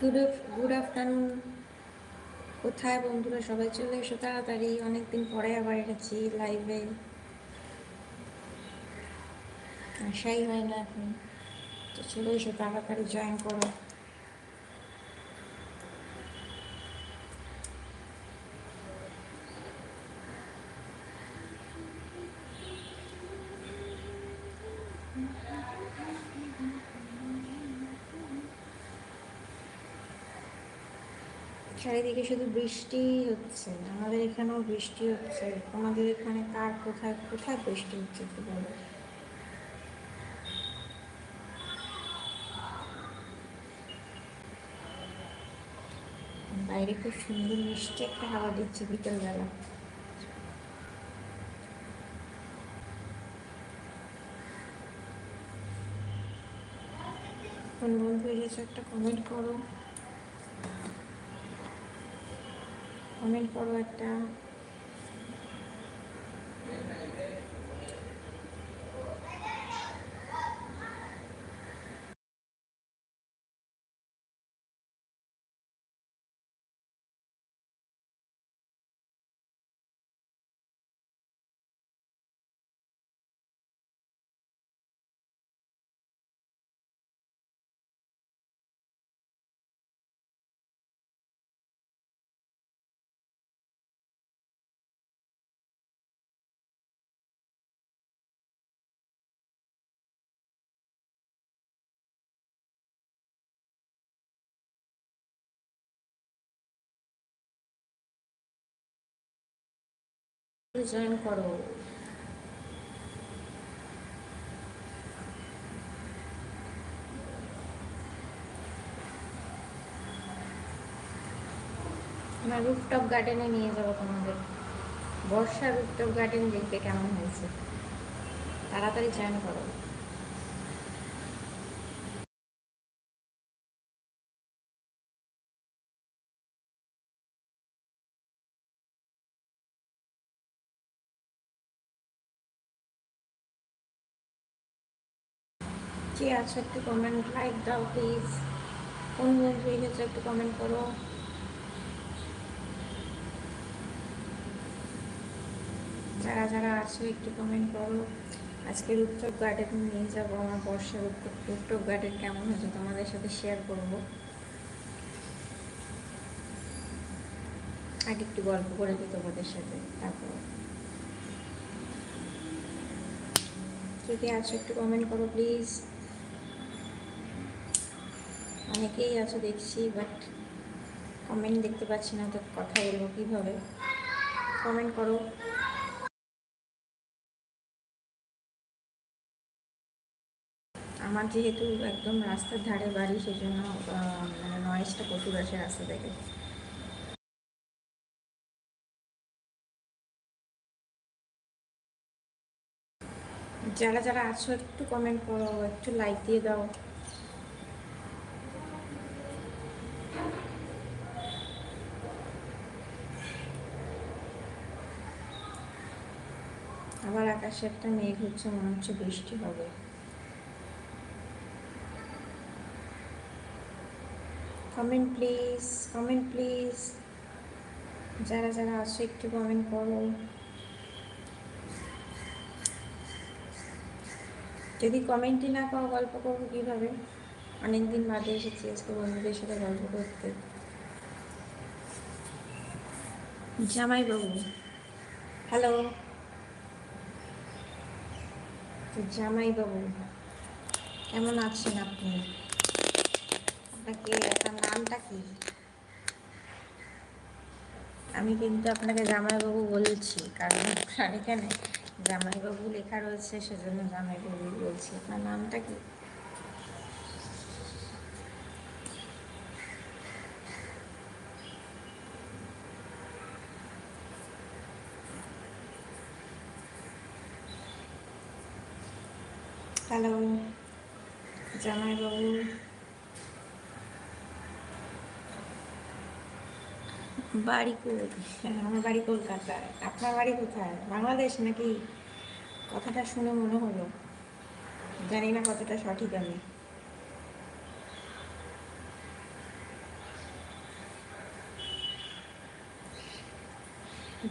Good good afternoon কোথায় বন্ধুরা? সবাই চলে এসো তাড়াতাড়ি। অনেকদিন পরে আবার এসেছি লাইভে আশাই হয় না এখন। তো চলে এসো তাড়াতাড়ি জয়েন করো। চারিদিকে শুধু বৃষ্টি হচ্ছে, আমাদের এখানেও বৃষ্টি হচ্ছে, তোমাদের এখানে কার কোথায় কোথায় বৃষ্টি হচ্ছে একটু বলো? বাইরে খুব সুন্দর মিষ্টি একটা হাওয়া দিচ্ছে বিকেলবেলা। কোন বন্ধু এসেছে একটা কমেন্ট করো। কমেন্ট করো একটা। জয়েন করো। আমার রুফটপ গার্ডেনে নিয়ে যাব তোমাদের। বর্ষা রুফটপ গার্ডেন দেখতে কেমন হয়েছে। তাড়াতাড়ি জয়েন করো। কে আছো একটু কমেন্ট লাইক দাও প্লিজ কোন একটু কমেন্ট করো। যারা যারা আছো একটু কমেন্ট করো। আজকে রুপটপ গার্ডেন নিয়ে যাব, আমার বর্ষা বর্ষার রুপটপ গার্ডেন কেমন হয়েছে তোমাদের সাথে শেয়ার করব। আগে একটু গল্প করে দিই তোমাদের সাথে, তারপর। কে আছো একটু কমেন্ট করো প্লিজ অনেকেই আছে দেখছি বাট কমেন্ট দেখতে পাচ্ছি না, তো কথা বলব কীভাবে? কমেন্ট করো। আমার যেহেতু একদম রাস্তার ধারে বাড়ি সেই জন্য মানে নয়েজটা প্রচুর আসে রাস্তা থেকে। যারা যারা আছো, একটু কমেন্ট করো, একটু লাইক দিয়ে দাও। আবার আকাশে একটা মেঘ হচ্ছে, মনে হচ্ছে বৃষ্টি হবে। কমেন্ট প্লিজ কমেন্ট প্লিজ যারা যারা আছে, একটু কমেন্ট করো। যদি কমেন্টই না পাও, গল্প করব কীভাবে? অনেকদিন বাদে এসেছি, আজকে বন্ধুদের সাথে গল্প করতে। জামাইবাবু। হ্যালো জামাইবাবু কেমন আছেন আপনি? আপনাকে, আপনার নামটা কি? আমি কিন্তু আপনাকে জামাইবাবু বলছি, কারণ আপনার এখানে জামাইবাবু লেখা রয়েছে, সেজন্য জামাইবাবু বলছি। আপনার নামটা কি? হ্যালো জামাইবাবু। বাড়ি হ্যাঁ, আমার বাড়ি কলকাতায়। আপনার বাড়ি কোথায়? বাংলাদেশ নাকি? কথাটা শুনে মনে হলো। জানি না কতটা সঠিক আমি।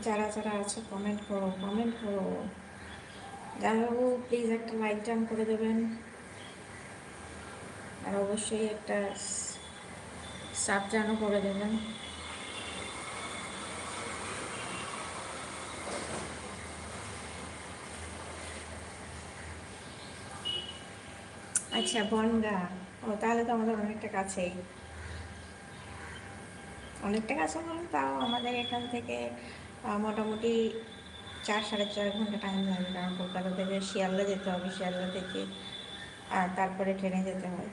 যারা যারা আছে কমেন্ট করো কমেন্ট করো। জামাইবাবু প্লিজ একটা লাইক ডান করে দেবেন। আর অবশ্যই একটা সাব জানও করে দেবেন। আচ্ছা বনগা। ও, তাহলে তো আমাদের অনেকটা কাছেই। অনেকটা কাছে বলুন তাও আমাদের এখান থেকে মোটামুটি চার, সাড়ে চার ঘণ্টা টাইম লাগে কারণ কলকাতা থেকে শিয়ালদা যেতে হবে, শিয়ালদা থেকে, আর তারপরে ট্রেনে যেতে হয়।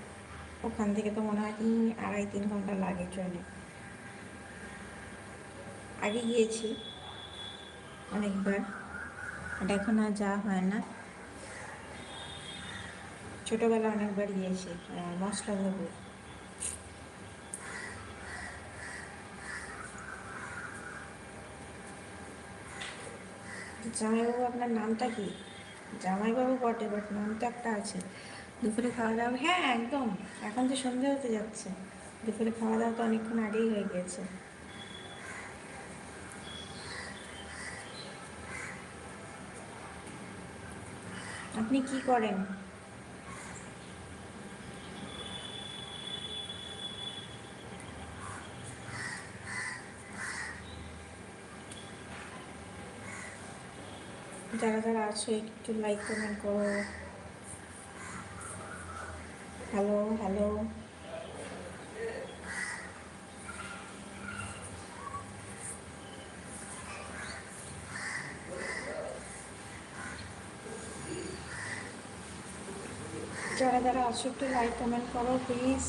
ওখান থেকে তো মনে হয় তিন, আড়াই, তিন ঘণ্টা লাগে ট্রেনে। আগে গিয়েছি অনেকবার আর এখন আর যাওয়া হয় না। ছোটোবেলা অনেকবার গিয়েছি মশলা জামাইবাবু, আপনার নামটা কি? জামাইবাবু বটে বাট নাম তো একটা আছে। দুপুরে খাওয়া দাওয়া হ্যাঁ একদম। এখন তো সন্ধে হতে যাচ্ছে। দুপুরে খাওয়া দাওয়া তো অনেকক্ষণ আগেই হয়ে গেছে আপনি কি করেন? যারা যারা আছো, একটু লাইক কমেন্ট করো। হ্যালো হ্যালো যারা যারা আছো, একটু লাইক কমেন্ট করো প্লিজ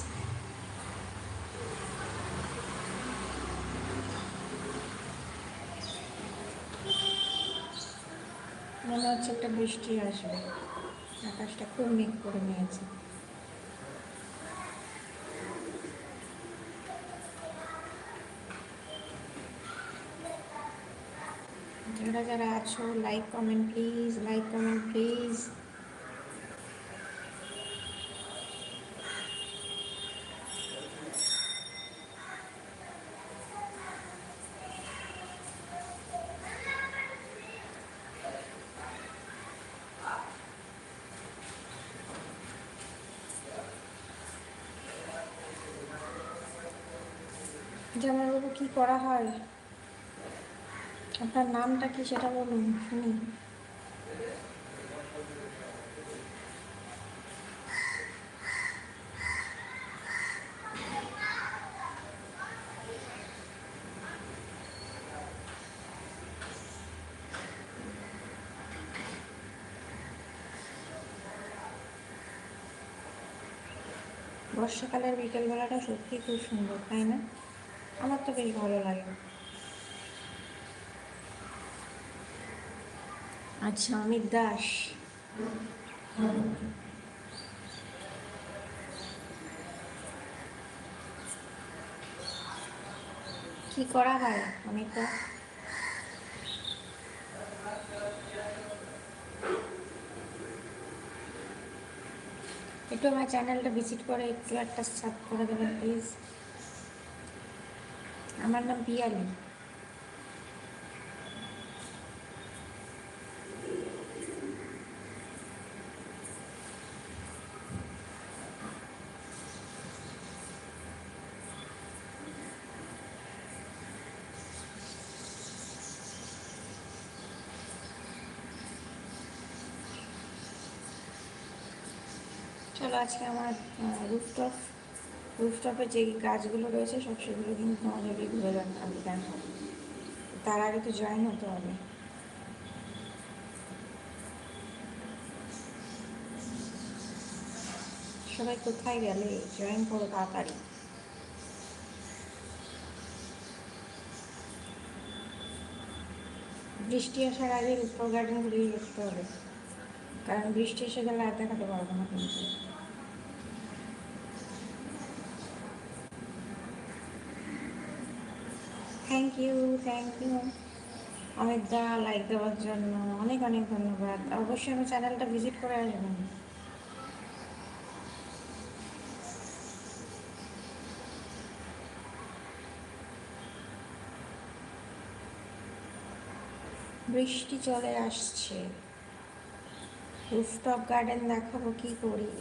মনে হচ্ছে একটা বৃষ্টি আসবে। আকাশটা খুব মেঘ করে নিয়েছে। যারা যারা আছো like comment please like comment please জামাইবাবু কি করা হয়? আপনার নামটা কি সেটা বলুন, শুনি। বর্ষাকালের বিকেলবেলাটা সত্যি খুব সুন্দর, তাই না? আমার তো বেশ ভালো লাগে। আচ্ছা অমিত দাস। কি করা হয় অমিতা একটু আমার চ্যানেলটা ভিজিট করে, একটু একটা সাব করে দেবেন প্লিজ আমার নাম পিয়ালি চলো আজকে আমার রুফটপ রুফটপে যে গাছগুলো রয়েছে, সব সেগুলো কিন্তু তোমাদেরকে ঘুরে আমি দেখাবো তার আগে তো জয়েন হতে হবে। সবাই কোথায় গেলে জয়েন করো তাড়াতাড়ি? বৃষ্টি আসার আগে উত্তর গার্ডেন ঘুরিয়ে দেখতে হবে। কারণ বৃষ্টি এসে গেলে আর দেখাতে পারব না কিন্তু থ্যাংক ইউ থ্যাংক ইউ অনেক দা লাইক দেওয়ার জন্য, অনেক অনেক ধন্যবাদ। অবশ্যই আমার চ্যানেলটা ভিজিট করে আসবেন। বৃষ্টি চলে আসছে। রুফটপ গার্ডেন দেখাবো কি করি?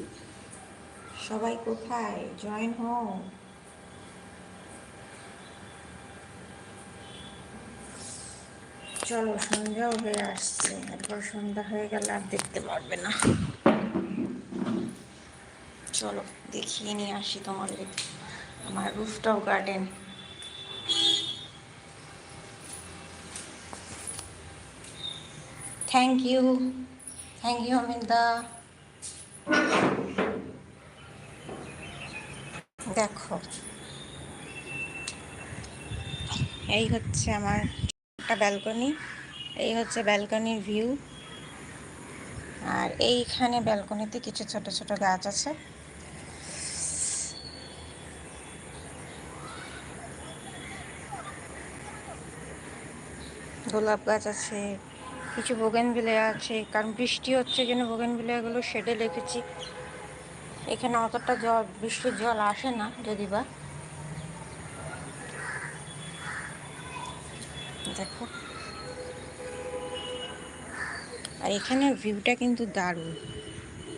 সবাই কোথায়? জয়েন হও চলো সন্ধ্যাও হয়ে আসছে। একবার সন্ধ্যা হয়ে গেলে আর দেখতে পারবে না। চলো, দেখিয়ে নিয়ে আসি তোমাদের। আমার rooftop garden thank you thank you Amita দেখো, এই হচ্ছে আমার একটা ব্যালকনি এই হচ্ছে ব্যালকনির ভিউ আর এইখানে ব্যালকনিতে কিছু ছোট ছোট গাছ আছে। গোলাপ গাছ আছে, কিছু বোগেন আছে, কারণ বৃষ্টি হচ্ছে জন্য বোগেন বিলাগুলো শেডে রেখেছি। এখানে অতটা জল বৃষ্টির জল আসে না যদি বা দেখো। আর এখানের ভিউটা কিন্তু দারুণ।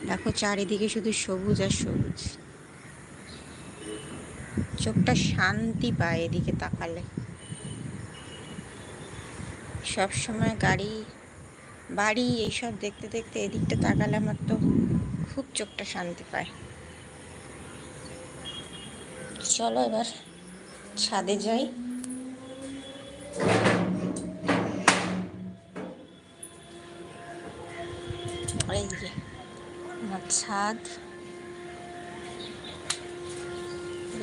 দেখো চারিদিকে শুধু সবুজ আর সবুজ। চোখটা শান্তি পায় এদিকে তাকালে। সব সময় গাড়ি, বাড়ি এইসব দেখতে দেখতে এদিকটা তাকালে আমার তো খুব চোখটা শান্তি পায়। চলো এবার ছাদে যাই। ছাদ।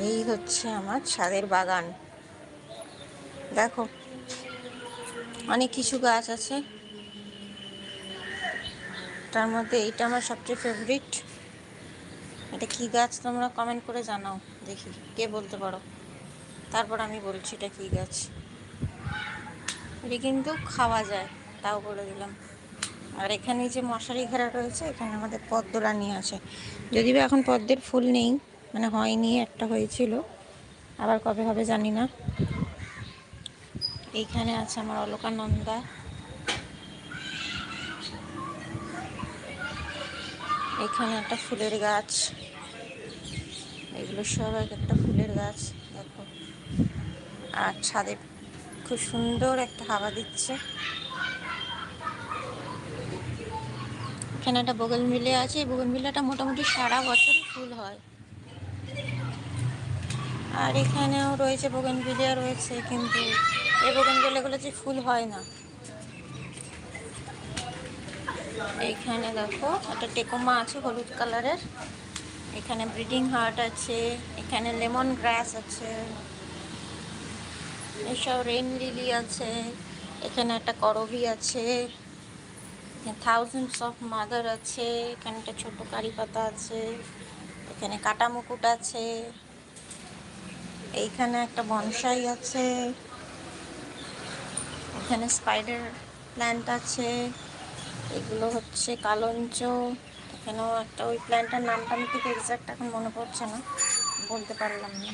এই হচ্ছে আমার ছাদের বাগান। দেখো, অনেক কিছু গাছ আছে। তার মধ্যে এইটা আমার সবচেয়ে ফেভারিট এটা কি গাছ তোমরা কমেন্ট করে জানাও, দেখি, কে বলতে পারো? তারপর আমি বলছি এটা কি গাছ। এটা কিন্তু খাওয়া যায়, তাও বলে দিলাম। আর এখানে যে মশারি ঘেরা রয়েছে, এখানে আমাদের পদ্মরানি আছে যদি বা এখন পদ্মের ফুল নেই মানে হয়নি, একটা হয়েছিল। আবার কবে হবে জানি না। এইখানে আছে আমার অলকানন্দা। এখানে একটা ফুলের গাছ। এগুলো সব এক একটা ফুলের গাছ, দেখো। আর ছাদে খুব সুন্দর একটা হাওয়া দিচ্ছে। এখানে একটা বগল মিলে আছে। এই বগল মিলাটা মোটামুটি সারা বছর ফুল হয়। আর এখানেও রয়েছে বগন বিলিয়া রয়েছে, কিন্তু এই বগন যে ফুল হয় না। এইখানে দেখো, একটা টেকোমা আছে হলুদ কালারের। এখানে ব্রিডিং হার্ট আছে, এখানে লেমন গ্রাস আছে, এসব রেন লিলি আছে, এখানে একটা করবি আছে। থাউজেন্ডস অফ মাদার আছে, এখানে একটা ছোট কারি পাতা আছে, এখানে কাটা মুকুট আছে, এইখানে একটা বনসাই আছে, এখানে স্পাইডার প্ল্যান্ট আছে, এগুলো হচ্ছে কালঞ্চ, এখানেও একটা, ওই প্ল্যান্টটার নামটা আমি ঠিক এক্সাক্ট এখন মনে পড়ছে না, বলতে পারলাম না।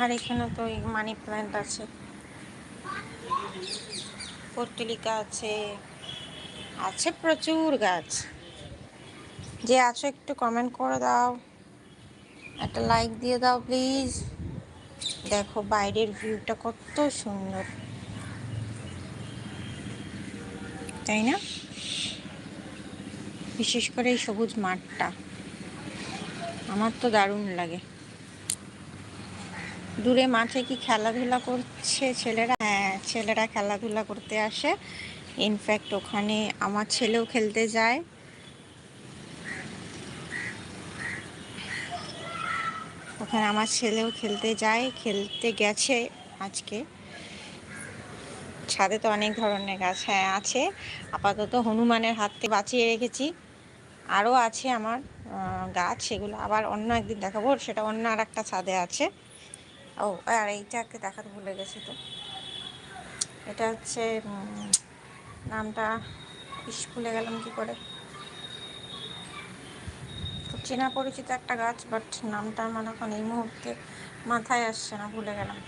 আর এখানে তো মানি প্ল্যান্ট আছে। পর্তুলিকা আছে আছে প্রচুর গাছ। যে আছো একটু কমেন্ট করে দাও, একটা লাইক দিয়ে দাও প্লিজ দেখো বাইরের ভিউটা কত সুন্দর। তাই না? বিশেষ করে এই সবুজ মাঠটা। আমার তো দারুণ লাগে। দূরে মাঠে কি খেলাধুলা করছে ছেলেরা? হ্যাঁ ছেলেরা খেলাধুলা করতে আসে। ইনফ্যাক্ট ওখানে আমার ছেলেও খেলতে যায়। ওখানে আমার ছেলেও খেলতে যায়। খেলতে গেছে আজকে। ছাদে তো অনেক ধরনের গাছ হ্যাঁ আছে। আপাতত হনুমানের হাত থেকে বাঁচিয়ে রেখেছি। আরও আছে আমার গাছ, সেগুলো আবার অন্য একদিন দেখাবো। সেটা অন্য আর একটা ছাদে আছে। ও, আর এইটাকে দেখাতে ভুলে গেছি তো। এটা হচ্ছে নামটা ইস, ভুলে গেলাম কি করে। খুব চেনা পরিচিত একটা গাছ বাট নামটা আমার এখন এই মুহূর্তে মাথায় আসছে না, ভুলে গেলাম।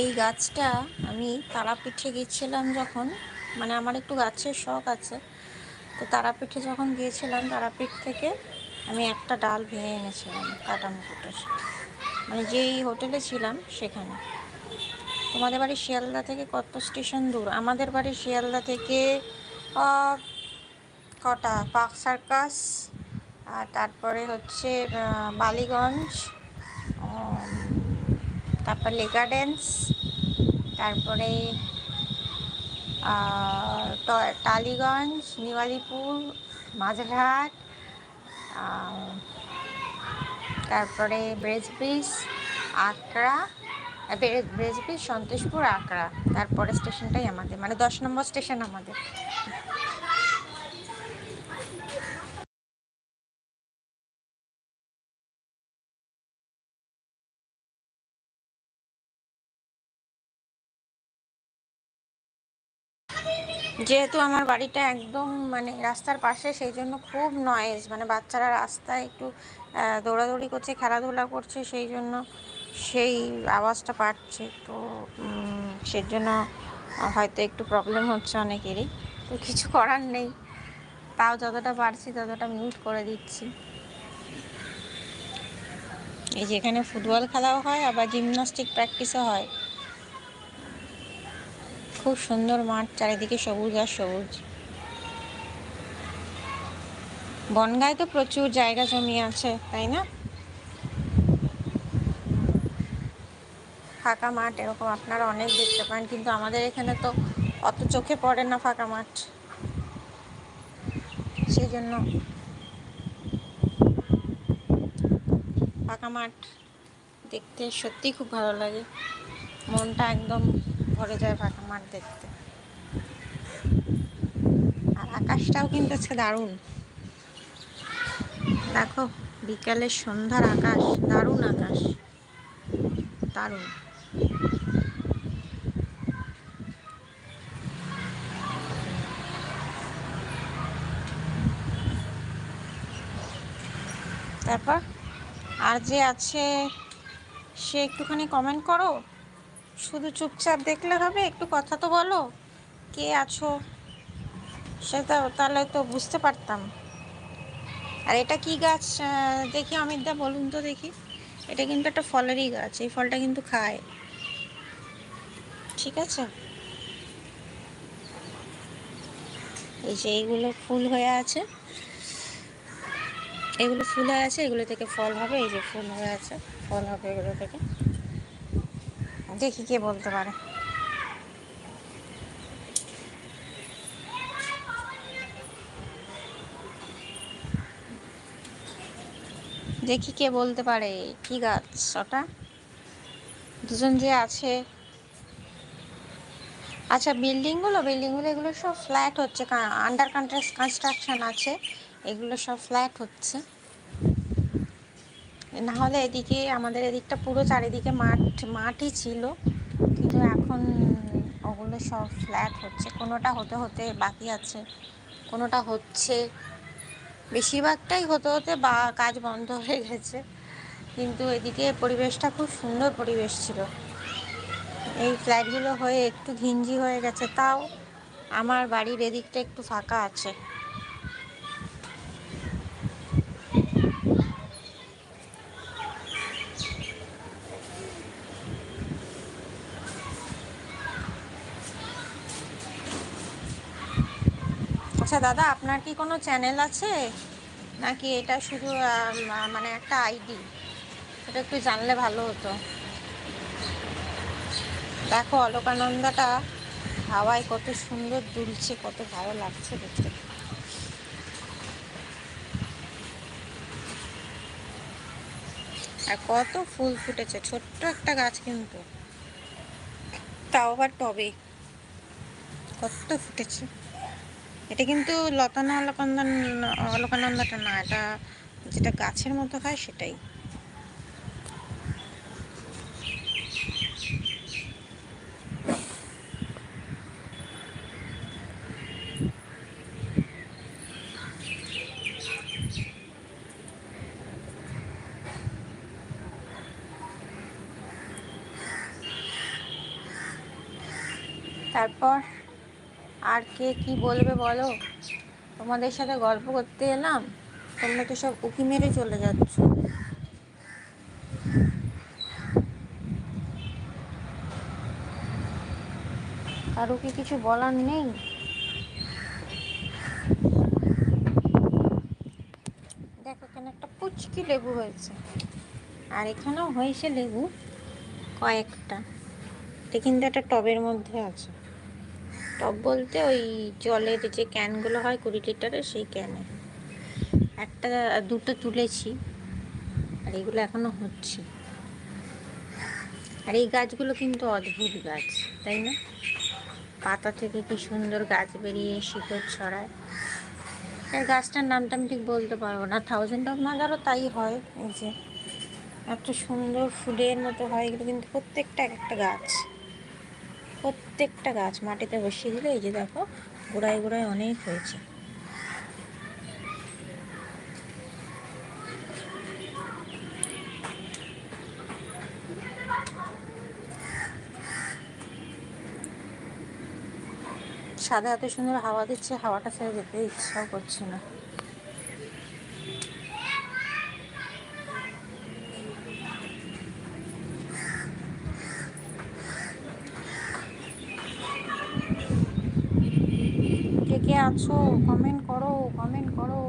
এই গাছটা আমি তারাপীঠে গিয়েছিলাম যখন মানে আমার একটু গাছের শখ আছে। তো তারাপীঠে যখন গিয়েছিলাম, তারাপীঠ থেকে আমি একটা ডাল ভেঙে এনেছিলাম কাটামুকুটের মানে যেই হোটেলে ছিলাম সেখানে। তোমাদের বাড়ি শিয়ালদা থেকে কত স্টেশন দূর? আমাদের বাড়ি শিয়ালদা থেকে কটা? পার্ক সার্কাস, আর তারপরে হচ্ছে বালিগঞ্জ তারপর লে গার্ডেন্স, তারপরে টালিগঞ্জ, নিওয়ালিপুর মাঝঘাট তারপরে ব্রেজব্রিজ আকড়া ব্রেজ ব্রিজ সন্তোষপুর আকড়া তারপরে স্টেশনটাই আমাদের মানে দশ নম্বর স্টেশন আমাদের। যেহেতু আমার বাড়িটা একদম মানে রাস্তার পাশে, সেই জন্য খুব নয়েজ মানে বাচ্চারা রাস্তায় একটু দৌড়াদৌড়ি করছে, খেলাধুলা করছে, সেই জন্য সেই আওয়াজটা পাচ্ছে। তো সেই জন্য হয়তো একটু প্রবলেম হচ্ছে অনেকেরই। তো কিছু করার নেই। তাও যতটা পারছি ততটা মিউট করে দিচ্ছি। এই যে এখানে ফুটবল খেলাও হয়, আবার জিমনাস্টিক প্র্যাকটিসও হয়। খুব সুন্দর মাঠ, চারিদিকে সবুজ আর সবুজ। বনগায় তো প্রচুর জায়গা জমি আছে, তাই না? ফাঁকা মাঠ এরকম আপনারা অনেক দেখতে পান, কিন্তু আমাদের এখানে তো অত চোখে পড়ে না ফাঁকা মাঠ। সেই জন্য ফাঁকা মাঠ দেখতে সত্যি খুব ভালো লাগে। মনটা একদম ভরে যায় ফাঁকা মাঠ দেখতে। আর আকাশটাও কিন্তু আজকে দারুণ। দেখো বিকালের সন্ধ্যার আকাশ, দারুণ আকাশ। দারুণ। তারপর আর যে আছে, সে একটুখানি কমেন্ট করো। শুধু চুপচাপ দেখলে হবে? একটু কথা তো বলো। কে আছো? সেটা তাহলে তো বুঝতে পারতাম। আর এটা কি গাছ? দেখি অমিতদা বলুন তো দেখি। এটা কিন্তু একটা ফলেরই গাছ, এই ফলটা কিন্তু খায়। ঠিক আছে? এই যে এইগুলো ফুল হয়ে আছে। এগুলো ফুল হয়ে আছে, এগুলো থেকে ফল হবে, এই যে ফুল হয়ে আছে, ফল হবে এগুলো থেকে। দেখি কে বলতে পারে। দেখি কে বলতে পারে, কি গাছ ওটা? দুজন যে আছে। আচ্ছা বিল্ডিংগুলো বিল্ডিংগুলো এগুলো সব ফ্ল্যাট হচ্ছে আন্ডার কনস্ট্রাকশন আছে। এগুলো সব ফ্ল্যাট হচ্ছে। না হলে এদিকে আমাদের এদিকটা পুরো চারিদিকে মাঠ, মাঠই ছিল। কিন্তু এখন ওগুলো সব ফ্ল্যাট হচ্ছে। কোনোটা হতে হতে বাকি আছে। কোনোটা হচ্ছে। বেশিরভাগটাই হতে হতে বা কাজ বন্ধ হয়ে গেছে। কিন্তু এদিকে পরিবেশটা খুব সুন্দর পরিবেশ ছিল। এই ফ্ল্যাটগুলো হয়ে একটু ঘিঞ্জি হয়ে গেছে। তাও আমার বাড়ির এদিকটা একটু ফাঁকা আছে। আচ্ছা দাদা, আপনার কি কোনো চ্যানেল আছে? নাকি এটা শুধু মানে একটা আইডি? এটা একটু জানলে ভালো হতো। দেখো, অলোকানন্দাটা হাওয়ায় কত সুন্দর দুলছে, কত ভালো লাগছে দেখতে। আর কত ফুল ফুটেছে, ছোট্ট একটা গাছ কিন্তু। তাও আবার টবে। কত ফুটেছে। এটা কিন্তু লতানো অলকানন্দন অলকানন্দাটা না এটা যেটা গাছের মতো হয় সেটাই তারপর আর কে কি বলবে বলো? তোমাদের সাথে গল্প করতে এলাম, তোমরা তো সব উকি মেরে চলে যাচ্ছ। কারও কি কিছু বলার নেই? দেখো, এখানে একটা পুচকি লেবু হয়েছে, আর এখানেও হয়েছে লেবু কয়েকটা। এটা কিন্তু একটা টবের মধ্যে আছে। টব বলতে ওই জলের যে ক্যানগুলো হয় কুড়ি লিটারের সেই ক্যানে। একটা, দুটো তুলেছি, আর এগুলো এখনও হচ্ছে। আর এই গাছগুলো কিন্তু অদ্ভুত গাছ, তাই না? পাতা থেকে কি সুন্দর গাছ বেরিয়ে শিকড় ছড়ায়। এই গাছটার নামটা আমি ঠিক বলতে পারব না। থাউজেন্ড অফ মাদারও তাই হয়, এই যে। এত সুন্দর ফুলের মতো হয়, এগুলো কিন্তু প্রত্যেকটা এক একটা গাছ। প্রত্যেকটা গাছ মাটিতে বসিয়ে দিলে এই যে দেখো, গোড়ায় গোড়ায় অনেক হয়েছে। সাদা এত সুন্দর হাওয়া দিচ্ছে, হাওয়াটা ছেড়ে যেতে ইচ্ছাও করছে না কে কে আছো কমেন্ট করো কমেন্ট করো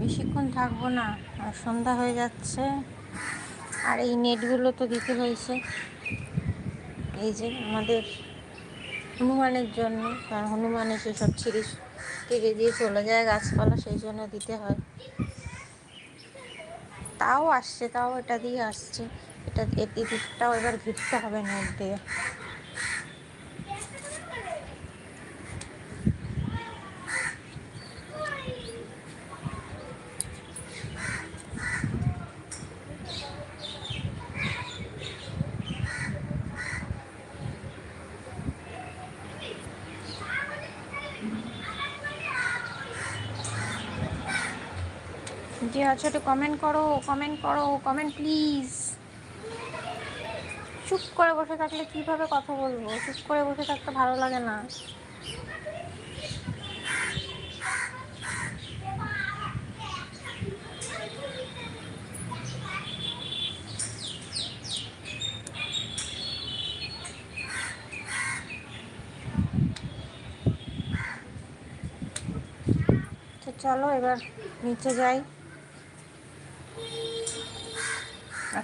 বেশিক্ষণ থাকব না, আর সন্ধ্যা হয়ে যাচ্ছে। আর এই নেটগুলো তো দিতে হয়েছে। এই যে আমাদের হনুমানের জন্য, কারণ হনুমান এসে সব ছিঁড়ে কেটে দিয়ে চলে যায় গাছপালা, সেই জন্য দিতে হয়। তাও আসছে, তাও এটা দিয়ে আসছে। এটা এটি দিকটাও এবার ঘিরতে হবে নেট দিয়ে। একটু কমেন্ট করো কমেন্ট করো কমেন্ট প্লিজ চুপ করে বসে থাকলে কীভাবে কথা বলব? চুপ করে বসে থাকতে ভালো লাগে না। চলো এবার নিচে যাই।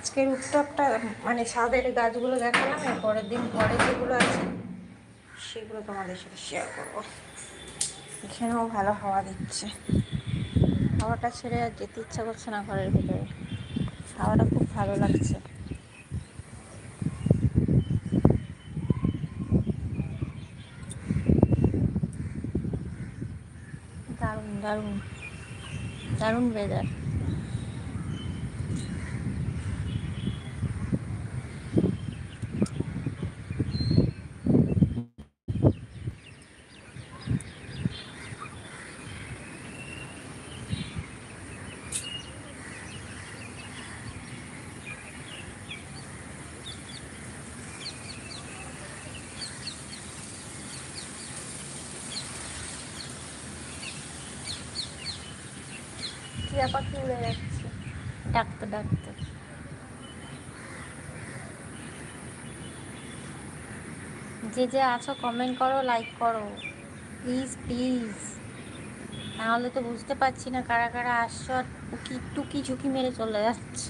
আজকের উত্তরটা মানে ছাদের গাছগুলো দেখালাম, এর পরের দিন ঘরে যেগুলো আছে, সেগুলো তোমাদের সাথে শেয়ার করব। এখানেও ভালো হাওয়া দিচ্ছে। হাওয়াটা ছেড়ে আর যেতে ইচ্ছা করছে না ঘরের ভিতরে। হাওয়াটা খুব ভালো লাগছে। দারুণ দারুণ। দারুণ ওয়েদার উড়ে যাচ্ছে। ডাকতে ডাকতে যে যে আছো কমেন্ট করো লাইক করো। প্লিজ প্লিজ নাহলে তো বুঝতে পারছি না কারা কারা আসছো আর টুকি টুকি ঝুঁকি মেরে চলে যাচ্ছ।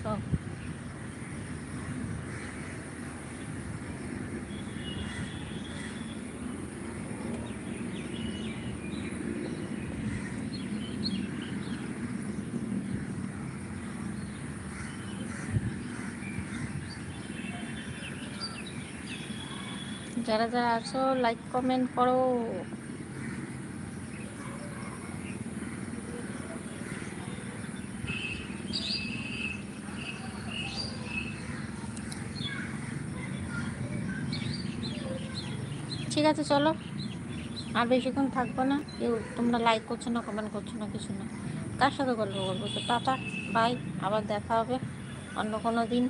যারা যারা আছো লাইক কমেন্ট করো। ঠিক আছে, চলো। আর বেশিক্ষণ থাকব না। কেউ তোমরা লাইক করছ না কমেন্ট করছ না, কিছু না। কার সাথে গল্প করব? তো টাটা বাই আবার দেখা হবে অন্য কোনো দিন।